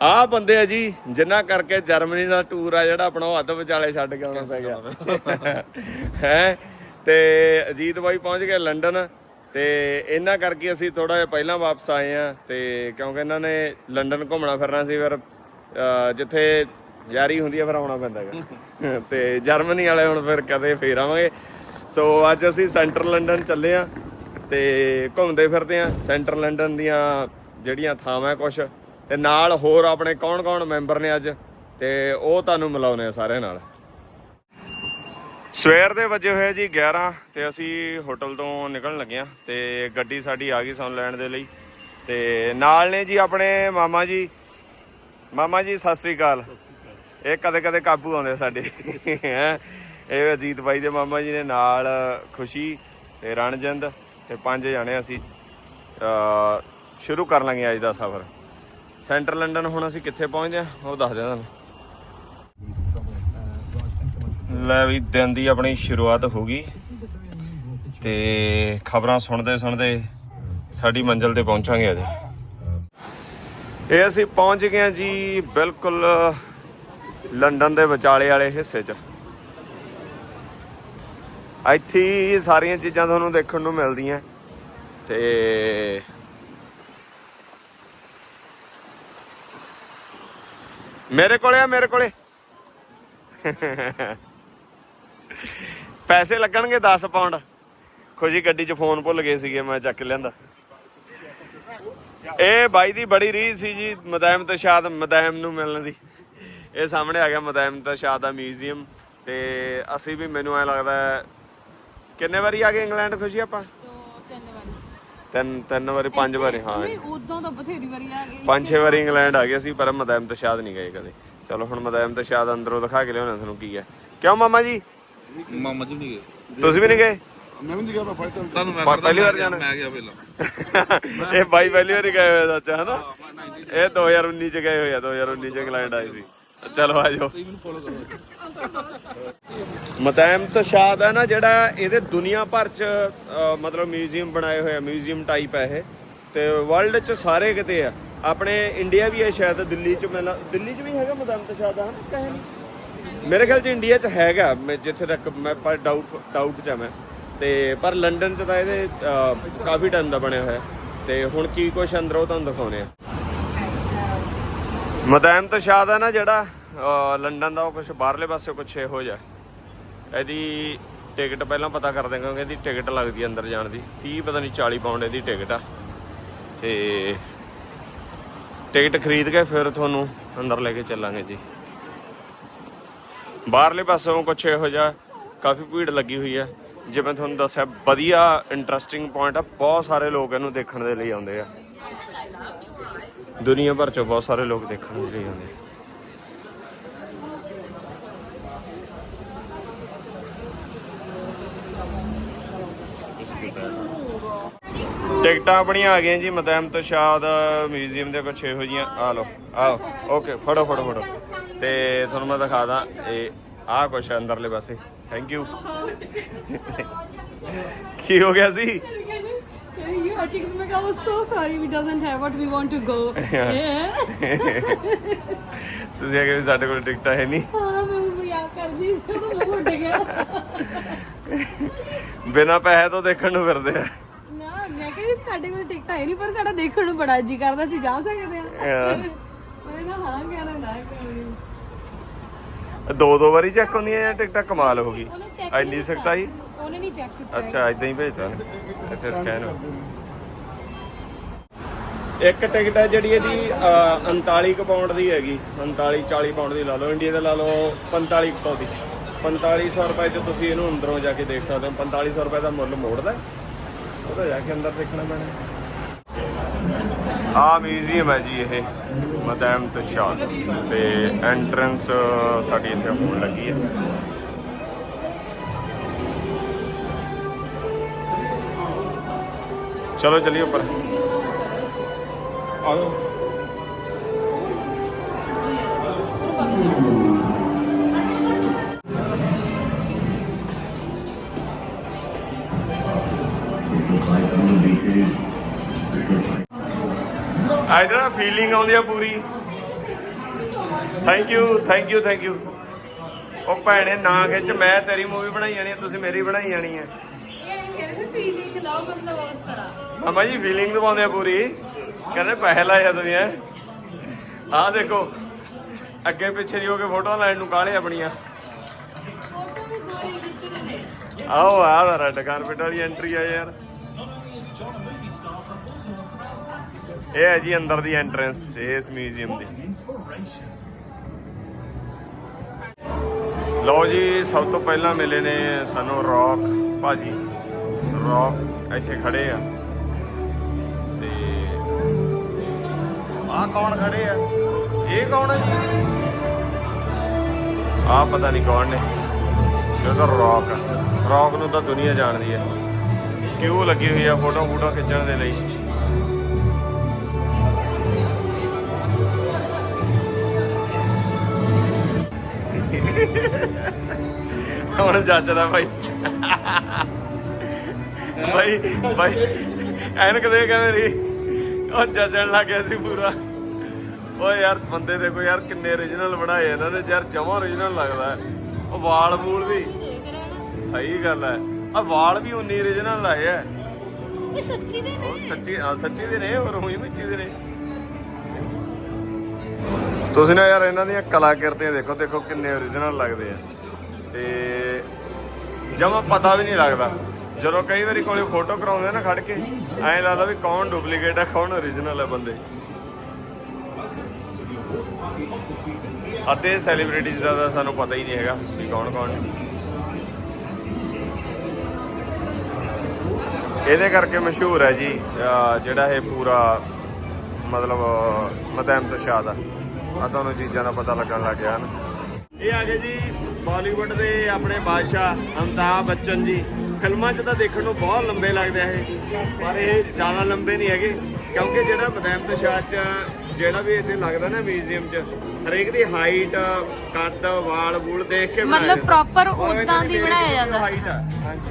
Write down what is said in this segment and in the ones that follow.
ਆਹ ਬੰਦੇ ਆ ਜੀ ਜਿਨ੍ਹਾਂ ਕਰਕੇ ਜਰਮਨੀ ਦਾ ਟੂਰ ਆ ਜਿਹੜਾ ਆਪਣਾ ਉਹ ਅੱਧ ਵਿਚਾਲੇ ਛੱਡ ਕੇ ਆਉਣਾ ਪੈ ਗਿਆ। ਹੈ? ਤੇ ਅਜੀਤ ਬਾਈ ਪਹੁੰਚ ਗਏ ਲੰਡਨ, ਤੇ ਇਹਨਾਂ ਕਰਕੇ ਅਸੀਂ ਥੋੜਾ ਜਿਹਾ ਪਹਿਲਾਂ ਵਾਪਸ ਆਏ ਆ ਤੇ ਕਿਉਂਕਿ ਇਹਨਾਂ ਨੇ ਲੰਡਨ ਘੁੰਮਣਾ ਫਿਰਨਾ ਸੀ, ਫਿਰ ਜਿੱਥੇ ਯਾਰੀ ਹੁੰਦੀ ਆ, ਫਿਰ ਆਉਣਾ ਪੈਂਦਾ ਹੈਗਾ। ਤੇ ਜਰਮਨੀ ਵਾਲੇ ਹੁਣ ਫਿਰ ਕਦੇ ਫੇਰ ਆਵਾਂਗੇ। ਸੋ ਅੱਜ ਅਸੀਂ ਸੈਂਟਰ ਲੰਡਨ ਚੱਲੇ ਆ ਤੇ ਘੁੰਮਦੇ ਫਿਰਦੇ ਆ ਸੈਂਟਰ ਲੰਡਨ ਦੀਆਂ ਜਿਹੜੀਆਂ ਥਾਵਾਂ ਕੁਛ ਤੇ ਨਾਲ ਹੋਰ ਆਪਣੇ ਕੌਣ-ਕੌਣ ਮੈਂਬਰ ਨੇ ਅੱਜ? ਤੇ ਉਹ ਤੁਹਾਨੂੰ ਮਿਲਾਉਨੇ ਆ ਸਾਰਿਆਂ ਨਾਲ। ਸਵੇਰ ਦੇ ਵਜੇ ਹੋਏ ਜੀ 11 ਤੇ ਅਸੀਂ ਹੋਟਲ ਤੋਂ ਨਿਕਲਣ ਲੱਗੇ ਆ ਤੇ ਗੱਡੀ ਸਾਡੀ ਆ ਗਈ ਸਾਨੂੰ ਲੈਣ ਦੇ ਲਈ। ਤੇ ਨਾਲ ਨੇ ਜੀ ਆਪਣੇ ਮਾਮਾ ਜੀ। ਮਾਮਾ ਜੀ, ਸਤਿ ਸ੍ਰੀ ਅਕਾਲ। ਇਹ ਕਦੇ ਕਦੇ ਕਾਬੂ ਆਉਂਦੇ ਆ ਸਾਡੇ। ਹੈ? ਇਹ ਅਜੀਤ ਬਾਈ ਦੇ ਮਾਮਾ ਜੀ ਨੇ ਨਾਲ ਖੁਸ਼ੀ ਤੇ ਰਣਜਿੰਦ ਤੇ ਪੰਜ ਜਾਣੇ ਅਸੀਂ ਸ਼ੁਰੂ ਕਰ ਲਾਂਗੇ ਅੱਜ ਦਾ ਸਫ਼ਰ। ਸੈਂਟਰ ਲੰਡਨ ਹੁਣ ਅਸੀਂ ਕਿੱਥੇ ਪਹੁੰਚੇ ਆ ਉਹ ਦੱਸ ਦਿਆਂ ਤੁਹਾਨੂੰ। ਲੈ ਵੀ, ਦਿਨ ਦੀ ਆਪਣੀ ਸ਼ੁਰੂਆਤ ਹੋ ਗਈ। ਤੇ ਖਬਰਾਂ ਸੁਣਦੇ ਸੁਣਦੇ ਸਾਡੀ ਮੰਜ਼ਿਲ ਤੇ ਪਹੁੰਚਾਂਗੇ ਅੱਜ। ਇਹ ਅਸੀਂ ਪਹੁੰਚ ਗਏ ਹਾਂ ਜੀ ਬਿਲਕੁਲ ਲੰਡਨ ਦੇ ਵਿਚਾਲੇ ਵਾਲੇ ਹਿੱਸੇ 'ਚ। ਇੱਥੇ ਸਾਰੀਆਂ ਚੀਜ਼ਾਂ ਤੁਹਾਨੂੰ ਦੇਖਣ ਨੂੰ ਮਿਲਦੀਆਂ। ਤੇ ਮੇਰੇ ਕੋਲੇ ਆ, ਮੇਰੇ ਕੋਲੇ। ਪੈਸੇ ਲੱਗਣਗੇ 10 ਪਾਉਂਡ। ਖੁਸ਼ੀ ਗੱਡੀ 'ਚ ਫੋਨ ਭੁੱਲ ਗਏ ਸੀਗੇ, ਮੈਂ ਚੱਕ ਲਿਆਂਦਾ। ਇਹ ਬਾਈ ਦੀ ਬੜੀ ਰੀਝ ਸੀ ਜੀ ਮਦਾਇਮ ਤਸ਼ਾਦ ਮਦਾਇਮ ਨੂੰ ਮਿਲਣ ਦੀ। ਇਹ ਸਾਹਮਣੇ ਆ ਗਿਆ ਮਦਾਇਮ ਤਸ਼ਾਦ ਦਾ ਮਿਊਜ਼ੀਅਮ ਤੇ ਅਸੀਂ ਵੀ ਮੈਨੂੰ ਐ ਲੱਗਦਾ ਕਿੰਨੇ ਵਾਰੀ ਆ ਗਏ ਇੰਗਲੈਂਡ ਖੁਸ਼ੀ ਆਪਾਂ? ਤਿੰਨ ਤਿੰਨ ਵਾਰੀ ਪੰਜ ਵਾਰੀ ਹਾਂ। ਨਹੀਂ ਉਦੋਂ ਤਾਂ ਬਥੇਰੀ ਵਾਰੀ ਆ ਗਏ। ਪੰਜ ਛੇ ਵਾਰੀ ਇੰਗਲੈਂਡ ਆ ਗਏ ਸੀ ਪਰ ਮਦਾਇਮ ਤਸ਼ਾਦ ਨਹੀਂ ਗਏ ਕਦੇ। ਚਲੋ ਹੁਣ ਮਦਾਇਮ ਤਸ਼ਾਦ ਅੰਦਰੋਂ ਦਿਖਾ ਕੇ ਲਿਆਉਣਾ ਤੁਹਾਨੂੰ ਕੀ ਹੈ। ਕਿਉਂ ਮਾਮਾ ਜੀ? ਮਾਮਾ ਜੀ ਨਹੀਂ ਗਏ। ਤੁਸੀਂ ਵੀ ਨਹੀਂ ਗਏ? ਮੈਂ ਵੀ ਨਹੀਂ ਗਿਆ ਮੈਂ ਫੜ ਤੁਹਾਨੂੰ ਮੈਂ ਪਹਿਲੀ ਵਾਰ ਜਾਣਾ? ਮੈਂ ਗਿਆ ਪਹਿਲਾਂ। ਇਹ ਬਾਈ ਪਹਿਲੀ ਵਾਰੀ ਗਏ ਹੋਏ ਚਾਚਾ ਹਨਾ? ਇਹ 2019 ਚ ਗਏ ਹੋਏ ਆ 2019 ਚ ਇੰਗਲੈਂਡ ਆਏ ਸੀ। ਚਲੋ ਆ ਜਾਓ। ਤੁਸੀਂ ਮੈਨੂੰ ਫੋਲੋ ਕਰੋ। ਮਤੈਮ ਤਸ਼ਾਦ ਹੈ ਨਾ ਜਿਹੜਾ ਇਹਦੇ ਦੁਨੀਆ ਭਰ ਚ ਅ, ਮਤਲਬ ਮਿਊਜ਼ੀਅਮ ਬਣਾਏ ਹੋਏ ਆ ਮਿਊਜ਼ੀਅਮ ਟਾਈਪ ਹੈ ਇਹ। ਤੇ ਵਰਲਡ ਚ ਸਾਰੇ ਕਿਤੇ ਆ। ਆਪਣੇ ਇੰਡੀਆ ਵੀ ਹੈ ਸ਼ਾਇਦ ਦਿੱਲੀ ਚ ਮੈਨੂੰ ਦਿੱਲੀ ਚ ਵੀ ਹੈਗਾ ਮਤੈਮ ਤਸ਼ਾਦ ਹਨ ਕਹੇ ਨਹੀਂ। ਮੇਰੇ ਖਿਆਲ ਚ ਇੰਡੀਆ ਚ ਹੈਗਾ। ਮੈਂ ਜਿੱਥੇ ਤੱਕ ਮੈਂ ਪਰ ਡਾਊਟ ਡਾਊਟ ਚ ਆ ਮੈਂ। ਤੇ ਪਰ ਲੰਡਨ ਚ ਤਾਂ ਇਹਦੇ ਅ, ਕਾਫੀ ਟਾਈਮ ਦਾ ਬਣਿਆ ਹੋਇਆ। ਤੇ ਹੁਣ ਕੀ ਕੁਛ ਅੰਦਰ ਉਹ ਤੁਹਾਨੂੰ ਦਿਖਾਉਨੇ ਆ। ਮਦੈਮ ਤਸ਼ਾਦ ਹੈ ਨਾ ਜਿਹੜਾ ਲੰਡਨ ਦਾ, ਉਹ ਕੁਝ ਬਾਹਰਲੇ ਪਾਸੇ ਕੁਛ ਇਹੋ ਜਿਹਾ। ਇਹਦੀ ਟਿਕਟ ਪਹਿਲਾਂ ਪਤਾ ਕਰਦੇ ਕਿਉਂਕਿ ਇਹਦੀ ਟਿਕਟ ਲੱਗਦੀ ਅੰਦਰ ਜਾਣ ਦੀ। 30 ਪਤਾ ਨਹੀਂ 40 ਪਾਉਂਡ ਇਹਦੀ ਟਿਕਟ ਆ। ਤੇ ਟਿਕਟ ਖਰੀਦ ਕੇ ਫਿਰ ਤੁਹਾਨੂੰ ਅੰਦਰ ਲੈ ਕੇ ਚੱਲਾਂਗੇ ਜੀ। ਬਾਹਰਲੇ ਪਾਸੋਂ ਕੁਛ ਇਹੋ ਜਿਹਾ ਕਾਫੀ ਭੀੜ ਲੱਗੀ ਹੋਈ ਹੈ ਜਿਵੇਂ ਤੁਹਾਨੂੰ ਦੱਸਿਆ, ਵਧੀਆ ਇੰਟਰਸਟਿੰਗ ਪੁਆਇੰਟ ਆ। ਬਹੁਤ ਸਾਰੇ ਲੋਕ ਇਹਨੂੰ ਦੇਖਣ ਦੇ ਲਈ ਆਉਂਦੇ ਆ। ਦੁਨੀਆ ਭਰ ਚੋਂ ਬਹੁਤ ਸਾਰੇ ਲੋਕ ਦੇਖਣ ਲਈ ਆਉਂਦੇ ਆ। ਟਿਕਟਾਂ ਆਪਣੀਆਂ ਆ ਗਈਆਂ ਜੀ ਮਦਮ ਤੋਂ ਸ਼ਾਦ ਮਿਊਜ਼ੀਅਮ ਦੇ ਕੁਛ ਇਹੋ ਜੀਆਂ ਆ ਲਓ, ਆਓ, ਓਕੇ, ਫੜੋ ਫੜੋ ਫੜੋ। ਤੇ ਤੁਹਾਨੂੰ ਮੈਂ ਦਿਖਾ ਦਾਂ, ਇਹ ਆਹ ਕੁਛ ਅੰਦਰਲੇ ਪਾਸੇ। ਥੈਂਕ ਯੂ ਕੀ ਹੋ ਗਿਆ ਸੀ? You are taking me. I was so sorry. We doesn't have what we want to go. Yeah. ਤੁਸੀਂ ਅਗੇ ਸਾਡੇ ਕੋਲ ਟਿਕਟਾਂ ਹੈ ਨਹੀਂ। ਹਾਂ ਮੈਂ ਮਜ਼ਾਕ ਕਰਦੀ ਸੀ ਉਹ ਤਾਂ ਮੂੰਹ ਉੱਡ ਗਿਆ। ਬਿਨਾਂ ਪੈਸੇ ਤੋਂ ਦੇਖਣ ਨੂੰ ਫਿਰਦੇ ਆ। ਨਾ ਮੈਂ ਕਿਹਾ ਵੀ ਸਾਡੇ ਕੋਲ ਟਿਕਟ ਹੈ ਨਹੀਂ ਪਰ ਸਾਡਾ ਦੇਖਣ ਨੂੰ ਬੜਾ ਜੀ ਕਰਦਾ ਸੀ ਜਾ ਸਕਦੇ ਆ ਮੈਂ ਨਾ ਹਾਂ ਕਹਿਣਾ ਨਾ ਕਰੀ ਦੋ ਦੋ ਵਾਰੀ ਚੈੱਕ ਹੁੰਦੀਆਂ ਜਾਂ ਟਿਕਟਾਂ ਕਮਾਲ ਹੋ ਗਈ? ਐਨੀ ਸਖਤਾਈ ਉਹਨੇ ਨਹੀਂ ਚੈੱਕ ਕੀਤਾ ਅੱਛਾ ਇਦਾਂ ਹੀ ਭੇਜਤਾ। ਅੱਛਾ ਸਕੈਨ ਇੱਕ ਟਿਕਟ ਹੈ ਜਿਹੜੀ ਇਹਦੀ ਅ, 39 ਕੁ ਪਾਉਂਡ ਦੀ ਹੈਗੀ। 39 40 ਪਾਉਂਡ ਦੀ ਲਾ ਲਓ। ਇੰਡੀਆ ਦੇ ਲਾ ਲਓ 4500 ਦੀ। 4500 ਰੁਪਏ ਚ ਤੁਸੀਂ ਇਹਨੂੰ ਅੰਦਰੋਂ ਜਾ ਕੇ ਦੇਖ ਸਕਦੇ ਹੋ। 4500 ਰੁਪਏ ਦਾ ਮੁੱਲ ਮੋੜਦਾ ਉਹਦਾ ਜਾ ਕੇ ਅੰਦਰ ਦੇਖਣਾ ਪੈਣਾ। ਆ ਮਿਊਜ਼ੀਅਮ ਹੈ ਜੀ ਇਹ ਮਦੈਮ ਤਸ਼ਾਦ ਤੇ ਐਂਟਰੈਂਸ ਸਾਡੀ ਇੱਥੇ ਹੋਣ ਲੱਗੀ ਹੈ। ਚਲੋ ਚਲਿਏ ਉੱਪਰ। ਆਓ। ਆਇਦਾ ਫੀਲਿੰਗ ਆਉਂਦੀ ਆ ਪੂਰੀ। Thank you thank you thank you ਉਹ ਭੈਣੇ ਨਾ ਖਿੱਚ ਮੈਂ ਤੇਰੀ ਮੂਵੀ ਬਣਾਈ ਜਾਣੀ ਤੁਸੀਂ ਮੇਰੀ ਬਣਾਈ ਜਾਣੀ ਹੈ ਇਹ ਫੀਲਿੰਗ ਲਾਓ ਮਤਲਬ ਉਸ ਤਰ੍ਹਾਂ। ਮਾਮਾ ਜੀ ਫੀਲਿੰਗ ਦਵਾਉਂਦੇ ਆ ਪੂਰੀ। ਕਹਿੰਦੇ ਪੈਸੇ ਲਾਇਆ ਤੁਸੀਂ ਐ ਆਹ ਦੇਖੋ, ਅੱਗੇ ਪਿੱਛੇ ਦੀ ਹੋ ਕੇ ਫੋਟੋਆਂ ਲੈਣ ਨੂੰ ਕਾਲੇ ਆਪਣੀਆਂ? ਆਓ, ਆਹ ਦਾ ਰੈੱਡ ਕਾਰਪੇਟ ਵਾਲੀ ਐਂਟਰੀ ਆ ਯਾਰ। ਇਹ ਹੈ ਜੀ ਅੰਦਰ ਦੀ ਐਂਟਰੈਂਸ ਇਸ ਮਿਊਜ਼ੀਅਮ ਦੀ। ਲਓ ਜੀ, ਸਭ ਤੋਂ ਪਹਿਲਾਂ ਮਿਲੇ ਨੇ ਸਾਨੂੰ ਰੌਕ ਭਾਜੀ ਰੌਕ ਇੱਥੇ ਖੜੇ ਆ। ਆਹ ਕੌਣ ਖੜੇ ਆ? ਇਹ ਕੌਣ ਹੈ ਜੀ? ਆਹ ਪਤਾ ਨਹੀਂ ਕੌਣ ਨੇ। ਇਹ ਤਾਂ ਰੌਕ ਆ। ਰੌਕ ਨੂੰ ਤਾਂ ਦੁਨੀਆ ਜਾਣਦੀ ਹੈ ਕਿਉਂ ਲੱਗੀ ਹੋਈ ਆ ਫੋਟੋ ਫੋਟੋ ਖਿੱਚਣ ਦੇ ਲਈ? ਹੁਣ ਜੱਜਦਾ ਭਾਈ ਭਾਈ ਭਾਈ ਐਨਕ ਦੇ ਕੇ ਮੇਰੀ। ਉਹ ਜੱਜਣ ਲੱਗ ਗਿਆ ਸੀ ਪੂਰਾ। ਓਏ ਯਾਰ ਬੰਦੇ ਦੇਖੋ ਯਾਰ ਕਿੰਨੇ origignal ਬਣਾਏ ਇਹਨਾਂ ਨੇ ਯਾਰ ਜਮਾ origignal ਲੱਗਦਾ ਹੈ। ਉਹ ਵਾਲ ਵੂਲ ਵੀ। ਸਹੀ ਗੱਲ ਹੈ। ਆ ਵਾਲ ਵੀ ਉਨੀ origignal ਲਾਏ ਇਹ ਸੱਚੀ ਦੇ ਨੇ। ਉਹ ਸੱਚੀ ਦੇ ਨੇ ਔਰ ਹੋਈ ਮਿੱਚੀ ਦੇ ਨੇ। ਤੁਸੀਂ ਨਾ ਯਾਰ ਇਹਨਾਂ ਦੀਆਂ ਕਲਾਕ੍ਰਿਤੀਆਂ ਦੇਖੋ ਦੇਖੋ ਕਿੰਨੇ origignal ਲੱਗਦੇ ਆ। ਤੇ ਜਮਾ ਪਤਾ ਵੀ ਨਹੀਂ ਲੱਗਦਾ। ਜਦੋਂ ਕਈ ਵਾਰੀ ਕੋਲੇ ਫੋਟੋ ਕਰਾਉਂਦੇ ਨਾ ਖੜ ਕੇ ਐਂ ਲੱਗਦਾ ਵੀ ਕੌਣ ਡੁਪਲੀਕੇਟ ਆ ਕੌਣ origignal ਹੈ ਬੰਦੇ। ਅੱਧੇ ਸੈਲੀਬ੍ਰਿਟੀਜ਼ ਦਾ ਤਾਂ ਸਾਨੂੰ ਪਤਾ ਹੀ ਨਹੀਂ ਹੈਗਾ ਵੀ ਕੌਣ ਕੌਣ ਇਹਦੇ ਕਰਕੇ ਮਸ਼ਹੂਰ ਹੈ ਜੀ ਜਿਹੜਾ ਇਹ ਪੂਰਾ, ਮਤਲਬ ਮਤੈਮ ਤਸ਼ਾਦ ਆ। ਆ ਤੁਹਾਨੂੰ ਚੀਜ਼ਾਂ ਦਾ ਪਤਾ ਲੱਗਣ ਲੱਗ ਗਿਆ ਨਾ। ਇਹ ਆ ਗਏ ਜੀ ਬਾਲੀਵੁੱਡ ਦੇ ਆਪਣੇ ਬਾਦਸ਼ਾਹ ਅਮਿਤਾਭ ਬੱਚਨ ਜੀ। ਫਿਲਮਾਂ 'ਚ ਤਾਂ ਦੇਖਣ ਨੂੰ ਬਹੁਤ ਲੰਬੇ ਲੱਗਦੇ ਆ ਇਹ, ਪਰ ਇਹ ਜ਼ਿਆਦਾ ਲੰਬੇ ਨਹੀਂ ਹੈਗੇ, ਕਿਉਂਕਿ ਜਿਹੜਾ ਮਤੈਮ ਸ਼ਾਹ 'ਚ ਜਿਹੜਾ ਵੀ ਇੱਥੇ ਲੱਗਦਾ ਨਾ ਮਿਊਜ਼ੀਅਮ 'ਚ ਹਰੇਕ ਦੀ ਹਾਈਟ ਕੱਦ ਵਾਲ ਵੂਲ ਦੇਖ ਕੇ ਮਤਲਬ ਇਹਨਾਂ ਉੱਦਾਂ ਦੀ ਬਣਾਇਆ ਜਾਂਦਾ।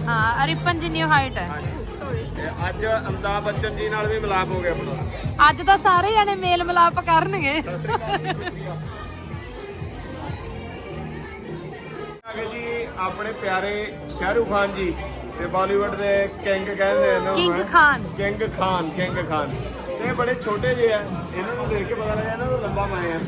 ਹਾਂ ਰਿਪਨ ਜਿੰਨੀ ਹਾਈਟ ਹੈ। ਅੱਜ ਅਮਿਤਾਭ ਬੱਚਨ ਜੀ ਨਾਲ ਵੀ ਮਿਲਾਪ ਹੋ ਗਿਆ ਆਪਣਾ। ਅੱਜ ਤਾਂ ਸਾਰੇ ਜਣੇ ਮੇਲ ਮਿਲਾਪ ਕਰਨਗੇ। ਆ ਗਏ ਜੀ ਆਪਣੇ ਪਿਆਰੇ ਸ਼ਾਹਰੁਖ ਖਾਨ ਜੀ ਤੇ ਬਾਲੀਵੁੱਡ ਦੇ ਕਿੰਗ ਕਹਿੰਦੇ ਨੇ King Khan. King Khan king Khan. ਇਹ ਬੜੇ ਛੋਟੇ ਜਿਹੇ ਆ। ਇਹਨਾਂ ਨੂੰ ਦੇਖ ਕੇ ਪਤਾ ਲੱਗਿਆ ਇਹਨਾਂ ਨੂੰ ਲੰਬਾ ਪਾਏ ਆ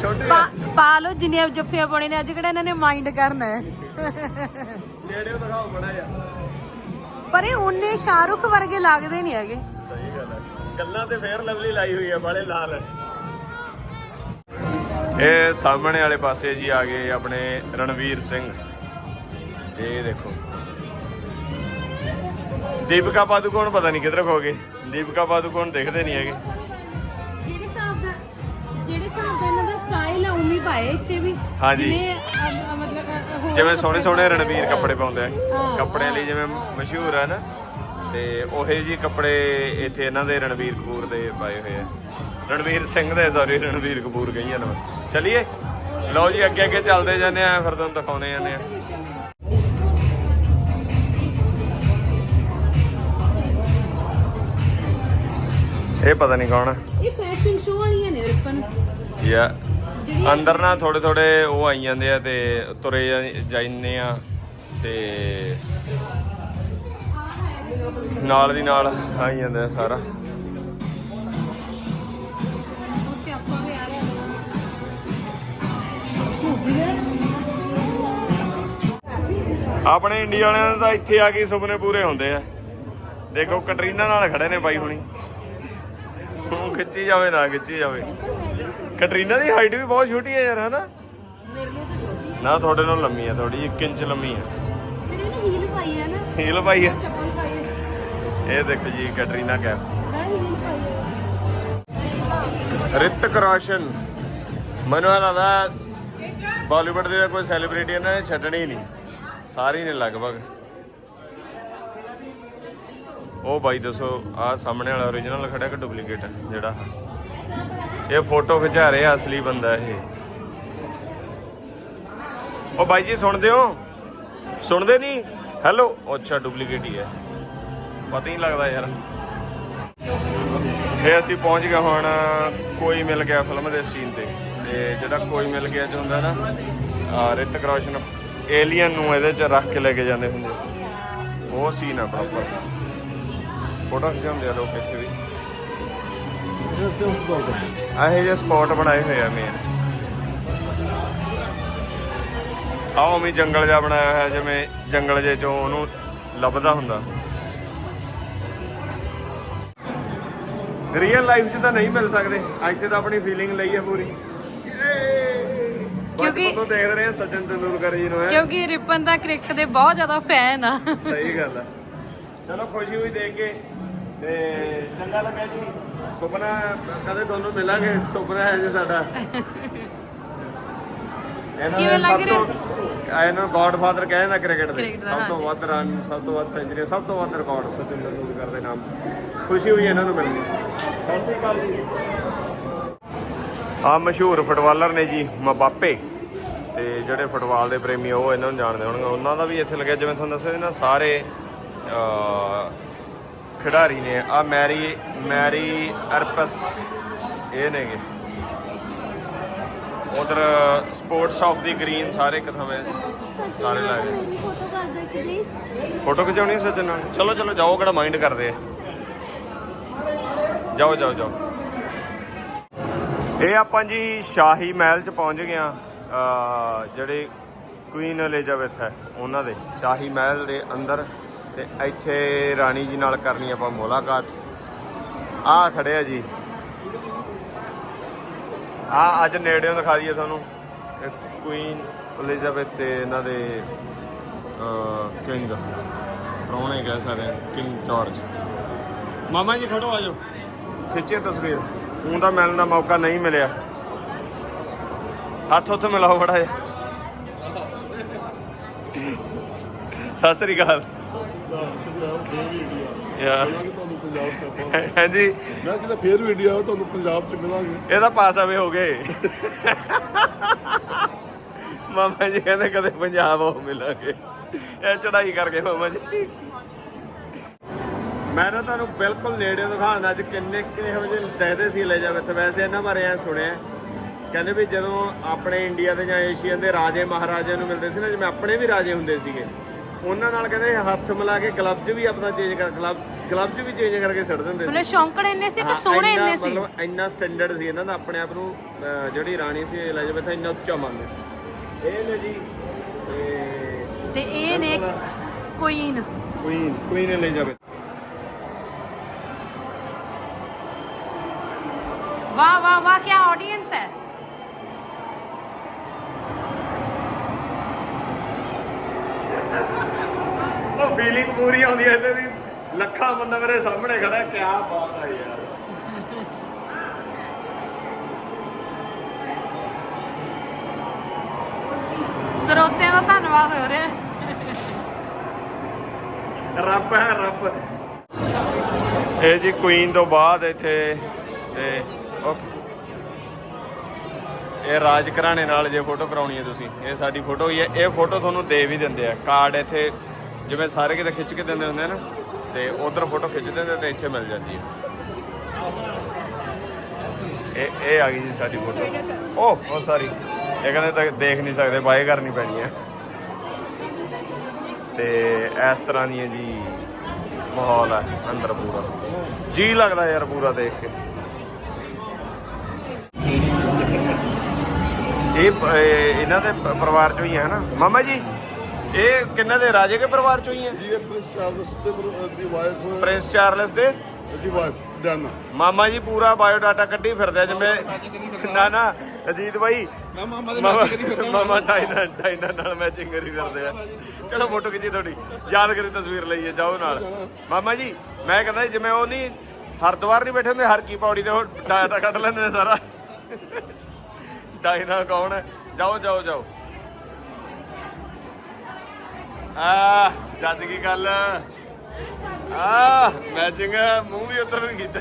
ਛੋਟੇ ਆ। ਪਾ ਲਓ ਜਿੰਨੀਆਂ ਜੱਫੀਆਂ ਪਾਉਣੇ ਨੇ ਅੱਜ ਕਿਹੜਾ ਇਹਨਾਂ ਨੇ ਮਾਈਂਡ ਕਰਨਾ ਹੈ। ਨੇੜੇ ਉਹ ਦਿਖਾਓ ਬੜਾ ਜਿਹਾ। ਪਰ ਇਹ ਉਹਨੇ ਸ਼ਾਹਰੁਖ ਵਰਗੇ ਲੱਗਦੇ ਨਹੀਂ ਹੈਗੇ। ਸਹੀ ਗੱਲ ਹੈ ਗੱਲਾਂ ਤੇ ਫੇਰ ਲਵਲੀ ਲਾਈ ਹੋਈ ਆ ਬਾਲੇ ਲਾਲ। ਇਹ ਸਾਹਮਣੇ ਵਾਲੇ ਪਾਸੇ ਜੀ ਆ ਗਏ ਆਪਣੇ ਰਣਵੀਰ ਸਿੰਘ। ਇਹ ਦੇਖੋ। ਦੀਪਿਕਾ ਪਾਦੂਕੋਣ ਪਤਾ ਨਹੀਂ ਕਿੱਧਰ ਖੋ ਗਏ। ਦੀਪਿਕਾ ਪਾਦੂਕੋਣ ਦਿਖਦੇ ਨਹੀਂ ਹੈਗੇ। ਜਿਹੜੇ ਹਿਸਾਬ ਦਾ ਜਿਹੜੇ ਹਿਸਾਬ ਦਾ ਇਹਨਾਂ ਦਾ ਸਟਾਈਲ ਆ ਉਮੀ ਪਾਏ ਇੱਥੇ ਵੀ। ਹਾਂਜੀ। ਜਿਵੇਂ, ਅ, ਅ, ਮਤਲਬ ਅ, ਹੋਰ ਜਿਵੇਂ ਸੋਹਣੇ ਸੋਹਣੇ ਰਣਵੀਰ ਕੱਪੜੇ ਪਾਉਂਦੇ ਆ। ਹਾਂ, ਕੱਪੜਿਆਂ ਲਈ ਜਿਵੇਂ ਮਸ਼ਹੂਰ ਹੈ ਨਾ। ਤੇ ਉਹੇ ਜੀ ਕੱਪੜੇ ਇੱਥੇ ਇਹਨਾਂ ਦੇ ਰਣਵੀਰ ਕਪੂਰ ਦੇ ਪਾਏ ਹੋਏ ਆ। ਰਣਵੀਰ ਸਿੰਘ ਦੇ ਸੌਰੀ ਰਣਵੀਰ ਕਪੂਰ ਕਹੀ ਜਾਂਦਾ ਮੈਂ ਚਲਿਏ। ਲਓ ਜੀ ਅੱਗੇ ਅੱਗੇ ਚੱਲਦੇ ਜਾਂਦੇ ਆ ਫਿਰ ਤੁਹਾਨੂੰ ਦਿਖਾਉਂਦੇ ਜਾਂਦੇ ਆ। ਇਹ ਪਤਾ ਨਹੀਂ ਕੌਣ ਆ। ਇਹ ਫੈਸ਼ਨ ਸ਼ੋਅ ਵਾਲੀਆਂ ਨੇ ਰਿਪਨ। ਯਾ ਅੰਦਰ ਨਾ ਥੋੜੇ ਥੋੜੇ ਉਹ ਆਈ ਜਾਂਦੇ ਆ ਤੇ ਤੁਰੇ ਜਾ- ਜਾਂਦੇ ਆ ਤੇ ਨਾਲ ਦੀ ਨਾਲ ਆਈ ਜਾਂਦੇ ਆ ਸਾਰਾ। ਉੱਥੇ ਆਪਾਂ ਵੀ ਆ ਰਹੇ ਆਪਣੇ ਇੰਡੀਆ ਵਾਲਿਆਂ ਦੇ ਤਾਂ ਇੱਥੇ ਆ ਕੇ ਹੀ ਸੁਪਨੇ ਪੂਰੇ ਹੁੰਦੇ ਆ। ਦੇਖੋ ਕਟਰੀਨਾ ਨਾਲ ਖੜੇ ਨੇ ਬਾਈ ਹੁਣੀ। ਉਹ ਖਿੱਚੀ ਜਾਵੇ ਨਾ ਖਿੱਚੀ ਜਾਵੇ। ਕਟਰੀਨਾ ਦੀ ਹਾਈਟ ਵੀ ਬਹੁਤ ਛੋਟੀ ਹੈ ਯਾਰ ਹਨਾ? ਮੇਰੇ ਲਈ ਤਾਂ ਛੋਟੀ ਹੈ। ਨਾ ਤੁਹਾਡੇ ਨਾਲ ਲੰਮੀ ਆ ਥੋੜੀ 1 ਇੰਚ ਲੰਮੀ ਨੇ ਹੀਲ ਪਾਈ ਹੈ ਨਾ। ਹੀਲ ਪਾਈ ਆ ਚੱਪਲ ਪਾਈ ਹੈ। ਇਹ ਦੇਖੋ ਜੀ ਕਟਰੀਨਾ ਕੈਫ। ਮੈਂ ਹੀਲ ਪਾਈ ਹੈ। ਰਿਤਕ ਰੋਸ਼ਨ। ਮੈਨੂੰ ਲੱਗਦਾ ਬਾਲੀਵੁੱਡ ਦੇ ਕੋਈ ਸੈਲੀਬ੍ਰਿਟੀ ਇਹਨਾਂ ਨੇ ਛੱਡਣੀ ਨਹੀਂ। ਸਾਰੇ ਹੀ ਨੇ ਲਗਭਗ। ਉਹ ਬਾਈ ਦੱਸੋ, ਆਹ ਸਾਹਮਣੇ ਵਾਲਾ origignal ਖੜਾ ਕਿ ਡੁਪਲੀਕੇਟ ਜਿਹੜਾ ਇਹ ਫੋਟੋ ਖਿਚਾ ਰਿਹਾ ਅਸਲੀ ਬੰਦਾ ਇਹ। ਉਹ ਬਾਈ ਜੀ, ਸੁਣਦੇ ਹੋ? ਸੁਣਦੇ ਨਹੀਂ? ਹੈਲੋ ਅੱਛਾ ਡੁਪਲੀਕੇਟ ਹੀ ਹੈ ਪਤਾ ਹੀ ਲੱਗਦਾ ਯਾਰ। ਇਹ ਅਸੀਂ ਪਹੁੰਚ ਗਏ ਹੁਣ ਕੋਈ ਮਿਲ ਗਿਆ ਫਿਲਮ ਦੇ ਸੀਨ ਤੇ। ਤੇ ਜਿਹੜਾ ਕੋਈ ਮਿਲ ਗਿਆ ਚ ਹੁੰਦਾ ਨਾ ਆ ਰਿਤਕ ਰੋਸ਼ਨ ਏਲੀਅਨ ਨੂੰ ਇਹਦੇ ਚ ਰੱਖ ਕੇ ਲੈ ਕੇ ਜਾਂਦੇ ਹੁੰਦੇ ਉਹ ਸੀਨ ਆ ਪ੍ਰੋਪਰ ਫੋਟੋ ਖਿਚਾਉਂਦੇ ਆ ਲੋਕ ਇੱਥੇ ਵੀ। ਆਹੇ ਜਿਹੇ ਸਪੌਟ ਬਣਾਏ ਹੋਏ ਆ ਮੇਨ ਆਹ ਹੀ ਜੰਗਲ ਜਿਹਾ ਬਣਾਇਆ ਹੋਇਆ ਜਿਵੇਂ ਜੰਗਲ ਜੇ ਚੋਂ ਉਹਨੂੰ ਲੱਭਦਾ ਹੁੰਦਾ। ਰੀਅਲ ਲਾਈਫ 'ਚ ਤਾਂ ਨਹੀਂ ਮਿਲ ਸਕਦੇ। ਅੱਜ ਤੇ ਤਾਂ ਆਪਣੀ ਫੀਲਿੰਗ ਲਈ ਹੈ ਪੂਰੀ। ਕਿਉਂਕਿ- ਤੋਂ ਦੇਖਦੇ ਰਹੇ ਹਾਂ ਸਚਿਨ ਤੰਦੂਲਕਰ ਜੀ ਨੂੰ ਹੈ। ਕਿਉਂਕਿ ਰਿਪਨ ਦਾ ਕ੍ਰਿਕਟ ਦੇ ਬਹੁਤ ਜ਼ਿਆਦਾ ਫੈਨ ਆ। ਸਹੀ ਗੱਲ ਹੈ ਚਲੋ ਖੁਸ਼ੀ ਹੋਈ ਦੇਖ ਕੇ। ਤੇ ਚੰਗਾ ਲੱਗਾ ਜੀ। ਸੁਪਨਾ ਕਦੇ ਤੁਹਾਨੂੰ ਮਿਲਾਂਗੇ? ਸੁਪਨਾ ਹੈ ਜੀ ਸਾਡਾ। ਇਹਨਾਂ ਕਿਵੇਂ ਨੇ ਲੱਗ ਸਭ ਰਿਹਾ? ਤੋਂ ਇਹਨਾਂ ਨੂੰ ਗੋਡਫਾਦਰ ਕਹਿੰਦਾ ਕ੍ਰਿਕਟ ਦੇ। ਕ੍ਰਿਕਟ ਦਾ, ਸਭ ਤੋਂ ਹਾਂਜੀ। ਵੱਧ ਰਨ ਸਭ ਤੋਂ ਵੱਧ ਸੈਂਚਰੀ ਸਭ ਤੋਂ ਵੱਧ ਰਿਕਾਰਡ ਸਚਿਨ ਤੰਦੂਲਕਰ ਦੇ ਨਾਮ। ਖੁਸ਼ੀ ਹੋਈ ਇਹਨਾਂ ਨੂੰ ਮਿਲ ਕੇ ਸਤਿ ਸ੍ਰੀ ਅਕਾਲ ਜੀ। ਆ ਮਸ਼ਹੂਰ ਫੁੱਟਬਾਲਰ ਨੇ ਜੀ ਮਬਾਪੇ ਤੇ ਜਿਹੜੇ ਫੁੱਟਬਾਲ ਦੇ ਪ੍ਰੇਮੀ ਆ, ਉਹ ਇਹਨਾਂ ਨੂੰ ਜਾਣਦੇ ਹੋਣਗੇ। ਉਹਨਾਂ ਦਾ ਵੀ ਇੱਥੇ ਲੱਗਿਆ ਜਿਵੇਂ ਤੁਹਾਨੂੰ ਦੱਸਿਆ ਸੀ ਨਾ ਸਾਰੇ ਅਹ, ਖਿਡਾਰੀ ਨੇ ਆ ਮੈਰੀ ਮੈਰੀ ਅਰਪਸ ਇਹ ਨੇਗੇ। ਉਧਰ ਸਪੋਰਟਸ ਆਫ ਦੀ ਗ੍ਰੀਨ ਸਾਰੇ ਕਿਥਾਵੇਂ ਸਾਰੇ ਲਾਏ ਫੋਟੋ ਕਰ ਦਿਓ ਪਲੀਜ਼ ਫੋਟੋ ਖਿਚਾਉਣੀ ਸੱਜਣ ਨਾਲ? ਚਲੋ ਚਲੋ ਜਾਓ ਕਿਹੜਾ ਮਾਈਂਡ ਕਰਦੇ ਆ। ਜਾਓ ਜਾਓ ਜਾਓ। ਇਹ ਆਪਾਂ ਜੀ ਸ਼ਾਹੀ ਮਹਿਲ ਚ ਪਹੁੰਚ ਗਏ ਆ ਜਿਹੜੇ ਕੁਈਨ ਐਲਿਜ਼ਾਬੈਥ ਹੈ ਉਹਨਾਂ ਦੇ। ਸ਼ਾਹੀ ਮਹਿਲ ਦੇ ਅੰਦਰ ਤੇ ਇੱਥੇ ਰਾਣੀ ਜੀ ਨਾਲ ਕਰਨੀ ਆਪਾਂ ਮੁਲਾਕਾਤ। ਆ ਖੜੇ ਆ ਜੀ। ਆ ਅੱਜ ਨੇੜਿਓਂ ਦਿਖਾ ਦਈਏ ਤੁਹਾਨੂੰ। ਕੁਈਨ ਐਲਿਜ਼ਾਬੈਥ ਤੇ ਇਹਨਾਂ ਦੇ ਕਿੰਗ ਪ੍ਰਾਹੁਣੇ ਕਹਿ ਸਕਦੇ ਕਿੰਗ ਜਾਰਜ ਮਾਮਾ ਜੀ ਖੜੋ ਆਜੋ ਖਿੱਚੇ ਤਸਵੀਰ। ਹੁਣ ਤਾਂ ਮਿਲਣ ਦਾ ਮੌਕਾ ਨਹੀਂ ਮਿਲਿਆ। ਹੱਥ ਉੱਥੇ ਮਿਲਾਓ ਬੜਾ ਜਿਹਾ। ਸਤਿ ਸ੍ਰੀ ਅਕਾਲ। ਯਾ। ਮੈਂ ਕਿਹਾ ਫੇਰ ਵੀਡੀਓ ਆਓ ਤੁਹਾਨੂੰ ਪੰਜਾਬ ਚ ਮਿਲਾਂਗੇ। ਇਹਦਾ ਪਾਸ ਆਵੇ ਹੋ ਗਏ। ਮਾਮਾ ਜੀ ਕਹਿੰਦੇ ਕਦੇ ਪੰਜਾਬ ਹੋ ਮਿਲਾਂਗੇ। ਇਹ ਚੜਾਈ ਕਰਕੇ ਮਾਮਾ ਜੀ। ਮੈਂ ਤਾਂ ਤੁਹਾਨੂੰ ਬਿਲਕੁਲ ਨੇੜੇ ਦਿਖਾਉਣਾ ਅੱਜ ਕਿੰਨੇ ਕਿਹੋ ਜਿਹੇ ਸੀ ਲੈ ਜਾਵੇ ਤੇ ਵੈਸੇ ਇਹਨਾਂ ਬਾਰੇ ਐ ਸੁਣਿਆ। ਕਹਿੰਦੇ ਵੀ ਜਦੋਂ ਆਪਣੇ ਇੰਡੀਆ ਦੇ ਜਾਂ ਏਸ਼ੀਆ ਦੇ ਰਾਜੇ ਮਹਾਰਾਜਿਆਂ ਨੂੰ ਮਿਲਦੇ ਸੀ ਨਾ ਜਿਵੇਂ ਆਪਣੇ ਵੀ ਰਾਜੇ ਹੁੰਦੇ ਸੀਗੇ। ਉਹਨਾਂ ਨਾਲ ਕਹਿੰਦੇ ਹੱਥ ਮਿਲਾ ਕੇ ਗਲਵ 'ਚ ਵੀ ਆਪਣਾ ਚੇਂਜ ਕਰ ਗਲਵ ਗਲਵ 'ਚ ਵੀ ਚੇਂਜ ਕਰਕੇ ਛੱਡ ਦਿੰਦੇ ਸੀ। ਮਤਲਬ ਸ਼ੌਂਕਣ ਇੰਨੇ ਸੀ ਤੇ ਹਾਂ, ਸੋਹਣੇ ਇੰਨਾ ਇੰਨੇ ਸੀ? ਮਤਲਬ ਇੰਨਾ ਸਟੈਂਡਰਡ ਸੀ ਇਹਨਾਂ ਦਾ ਆਪਣੇ ਆਪ ਨੂੰ ਅਹ, ਜਿਹੜੀ ਰਾਣੀ ਸੀ ਐਲਿਜ਼ਾਬੈਥ ਇੰਨਾ ਉੱਚਾ ਮੰਨਦੇ ਇਹ ਨੇ ਜੀ ਤੇ ਤੇ ਇਹ ਨੇ ਕੁਈਨ ਕੁਈਨ ਕੁਈਨ ਐਲਿਜ਼ਾਬੈਥ ਵਾਹ ਵਾਹ ਵਾਹ ਕੀ ਆਡੀਅנס ਹੈ। ਫੀਲਿੰਗ ਪੂਰੀ ਆਉਂਦੀ ਐ ਇਹਦੇ ਦੀ। ਲੱਖਾਂ ਬੰਦਾ ਮੇਰੇ ਸਾਹਮਣੇ ਖੜਾ ਕੀ ਬਾਤ ਆ ਯਾਰ। ਸਰੋਤਿਆਂ ਦਾ ਧੰਨਵਾਦ ਹੋ ਰਿਹਾ ਰੱਬ ਹੈ ਰੱਬ। ਇਹ ਜੀ ਕੁਈਨ ਤੋਂ ਬਾਅਦ ਇੱਥੇ ਤੇ ਇਹ ਰਾਜ ਘਰਾਣੇ ਨਾਲ ਜੇ ਫੋਟੋ ਕਰਾਉਣੀ ਹੈ ਤੁਸੀਂ। ਇਹ ਸਾਡੀ ਫੋਟੋ ਹੀ ਹੈ। ਇਹ ਫੋਟੋ ਤੁਹਾਨੂੰ ਦੇ ਵੀ ਦਿੰਦੇ ਆ। ਕਾਰਡ ਇੱਥੇ ਜਿਵੇਂ ਸਾਰੇ ਕਿਤੇ ਖਿੱਚ ਕੇ ਦਿੰਦੇ ਹੁੰਦੇ ਆ ਨਾ, ਤੇ ਉਧਰ ਫੋਟੋ ਖਿੱਚ ਦਿੰਦੇ ਤੇ ਇੱਥੇ ਮਿਲ ਜਾਂਦੀ ਹੈ ਇਹ ਇਹ ਆ ਗਈ ਜੀ ਸਾਡੀ ਫੋਟੋ ਓਹ ਬਹੁਤ ਸਾਰੀ ਇਹ ਕਹਿੰਦੇ ਤਾਂ ਦੇਖ ਨਹੀਂ ਸਕਦੇ, ਬਾਏ ਕਰਨੀ ਪੈਣੀ ਹੈ ਤੇ ਇਸ ਤਰ੍ਹਾਂ ਦੀਆਂ ਜੀ ਮਾਹੌਲ ਹੈ ਅੰਦਰ ਪੂਰਾ। ਜੀ ਲੱਗਦਾ ਯਾਰ ਪੂਰਾ ਦੇਖ ਕੇ। ਇਹ ਇਹਨਾਂ ਦੇ ਪਰਿਵਾਰ ਚੋਂ ਹੀ ਹੈ ਨਾ। ਮਾਮਾ ਜੀ? ਇਹ ਕਿੰਨਾ ਦੇ? ਰਾਜੇ ਕੇ ਪਰਿਵਾਰ ਚੋਂ ਹੀ ਹੈ? ਜੀ ਇਹ ਪ੍ਰਿੰਸ ਚਾਰਲਸ ਦੇ ਬਰ- ਦੀ ਵਾਈਫ ਪ੍ਰਿੰਸ ਚਾਰਲਸ ਦੇ? ਦੀ ਵਾਈਫ ਡਾਨਾ। ਮਾਮਾ ਜੀ ਪੂਰਾ ਬਾਇਓ ਡਾਟਾ ਕੱਢੀ ਫਿਰਦੇ ਆ ਜਿਵੇਂ ਨਾ ਨਾ ਅਜੀਤ ਭਾਈ ਮੈਂ ਮਾਮਾ ਦੇ ਮਾਮਾ ਨਾਲ ਕਦੀ ਫਿਰਦਾ। ਮਾਮਾ ਡਾਇਨਾ ਡਾਇਨਾ ਨਾਲ ਮੈਚਿੰਗ ਕਰੀ ਫਿਰਦੇ ਆ। ਚਲੋ ਫੋਟੋ ਖਿੱਚੀ ਤੁਹਾਡੀ। ਯਾਦ ਕਰੀ ਤਸਵੀਰ ਲਈਏ ਜਾਓ ਨਾਲ। ਮਾਮਾ ਜੀ ਮੈਂ ਕਹਿੰਦਾ ਸੀ ਜਿਵੇਂ ਉਹ ਨਹੀਂ ਹਰਦੁਆਰ ਨਹੀਂ ਬੈਠੇ ਹੁੰਦੇ ਹਰ ਕੀ ਪੌੜੀ ਤੇ ਉਹ ਡਾਟਾ ਕੱਢ ਲੈਂਦੇ ਨੇ ਸਾਰਾ। ਡਾਇਨਾ ਕੌਣ ਹੈ? ਜਾਓ ਜਾਓ ਜਾਓ। ਆ ਜੱਜ ਕੀ ਗੱਲ ਆ ਮੈਚਿੰਗ ਮੂੰਹ ਵੀ ਉਧਰ ਨੂੰ ਕੀਤਾ।